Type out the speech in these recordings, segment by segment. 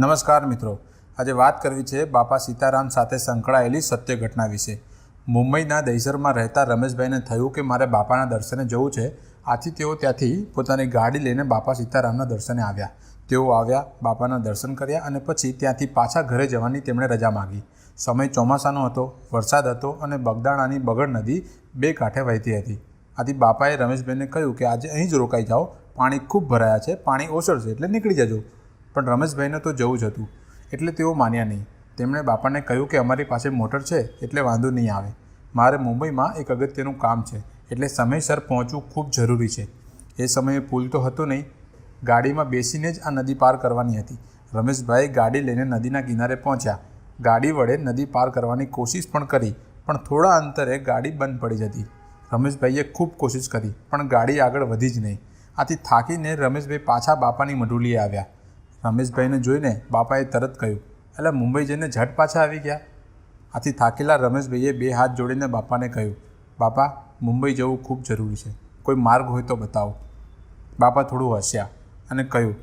નમસ્કાર મિત્રો. આજે વાત કરવી છે બાપા સીતારામ સાથે સંકળાયેલી સત્ય ઘટના વિશે. મુંબઈના દહીસરમાં રહેતા રમેશભાઈને થયું કે મારે બાપાના દર્શને જવું છે, આથી તેઓ ત્યાંથી પોતાની ગાડી લઈને બાપા સીતારામના દર્શને આવ્યા. તેઓ આવ્યા, બાપાના દર્શન કર્યા અને પછી ત્યાંથી પાછા ઘરે જવાની તેમણે રજા માગી. સમય ચોમાસાનો હતો, વરસાદ હતો અને બગદાણાની બગડ નદી બે કાંઠે વહેતી હતી. આથી બાપાએ રમેશભાઈને કહ્યું કે આજે અહીં જ રોકાઈ જાઓ, પાણી ખૂબ ભરાયા છે, પાણી ઓસરશે એટલે નીકળી જજો. પણ રમેશભાઈને તો જવું જ હતું, એટલે તેઓ માન્યા નહીં. તેમણે બાપાને કહ્યું કે અમારી પાસે મોટર છે, એટલે વાંધો નહીં આવે. મારે મુંબઈમાં એક અગત્યનું કામ છે, એટલે સમયસર પહોંચવું ખૂબ જરૂરી છે. એ સમયે પુલ તો હતો નહીં, ગાડીમાં બેસીને જ આ નદી પાર કરવાની હતી. રમેશભાઈ ગાડી લઈને નદીના કિનારે પહોંચ્યા. ગાડી વડે નદી પાર કરવાની કોશિશ પણ કરી, પણ થોડા અંતરે ગાડી બંધ પડી જતી. રમેશભાઈએ ખૂબ કોશિશ કરી, પણ ગાડી આગળ વધી જ નહીં. આથી થાકીને રમેશભાઈ પાછા બાપાની મઢુલીએ આવ્યા. રમેશભાઈને જોઈને બાપાએ તરત કહ્યું એટલે મુંબઈ જઈને ઝટ પાછા આવી ગયા. આથી થાકેલા રમેશભાઈએ બે હાથ જોડીને બાપાને કહ્યું, બાપા, મુંબઈ જવું ખૂબ જરૂરી છે. કોઈ માર્ગ હોય તો બતાવો. બાપા થોડું હસ્યા અને કહ્યું,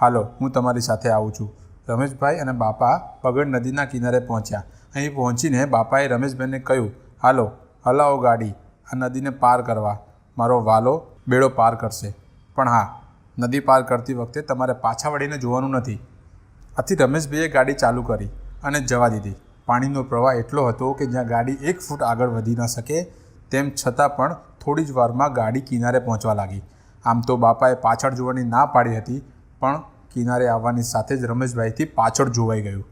હાલો, હું તમારી સાથે આવું છું. રમેશભાઈ અને બાપા પગડ નદીના કિનારે પહોંચ્યા. અહીં પહોંચીને બાપાએ રમેશભાઈને કહ્યું, હાલો, હલાવો ગાડી. આ નદીને પાર કરવા. મારો વાલો બેડો પાર કરશે. પણ હા નદી પાર કરતી વખતે તમારે પાછા વળીને જોવાનું નથી. આથી રમેશભાઈએ ગાડી ચાલુ કરી અને જવા દીધી. પાણીનો પ્રવાહ એટલો હતો કે જ્યાં ગાડી એક ફૂટ આગળ વધી ન શકે, તેમ છતાં પણ થોડી જ વારમાં ગાડી કિનારે પહોંચવા લાગી. આમ તો બાપાએ પાછળ જોવાની ના પાડી હતી, પણ કિનારે આવવાની સાથે જ રમેશભાઈથી પાછળ જોવાઈ ગયું.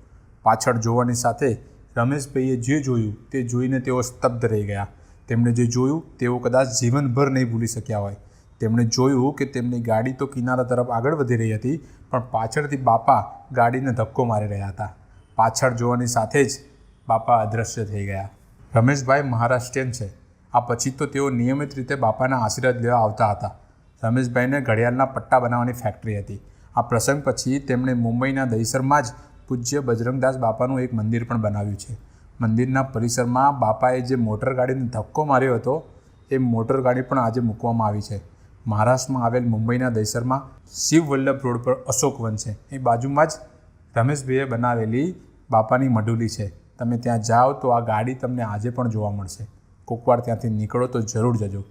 પાછળ જોવાની સાથે રમેશભાઈએ જે જોયું તે જોઈને તેઓ સ્તબ્ધ રહી ગયા. તેમણે જે જોયું તેઓ કદાચ જીવનભર નહીં ભૂલી શક્યા હોય. તેમણે જોયું કે તેમની ગાડી તો કિનારા તરફ આગળ વધી રહી હતી, પણ પાછળથી બાપા ગાડીને ધક્કો મારી રહ્યા હતા. પાછળ જોવાની સાથે જ બાપા અદૃશ્ય થઈ ગયા. રમેશભાઈ મહારાષ્ટ્રીયન છે? આ પછી તો તેઓ નિયમિત રીતે બાપાના આશીર્વાદ લેવા આવતા હતા. રમેશભાઈને ઘડિયાળના પટ્ટા બનાવવાની ફેક્ટરી હતી. આ પ્રસંગ પછી તેમણે મુંબઈના દહીસરમાં જ પૂજ્ય બજરંગદાસ બાપાનું એક મંદિર પણ બનાવ્યું છે. મંદિરના પરિસરમાં બાપાએ જે મોટરગાડીને ધક્કો માર્યો હતો, એ મોટરગાડી પણ આજે મૂકવામાં આવી છે. મહારાષ્ટ્રમાં આવેલ મુંબઈના દહીસરમાં શિવ વલ્લભ રોડ પર અશોકવન છે. એ બાજુમાં જ રમેશભાઈએ બનાવેલી બાપાની મઢુલી છે. તમે ત્યાં જાઓ તો આ ગાડી તમને આજે પણ જોવા મળશે. કોકવાર ત્યાંથી નીકળો તો જરૂર જજો.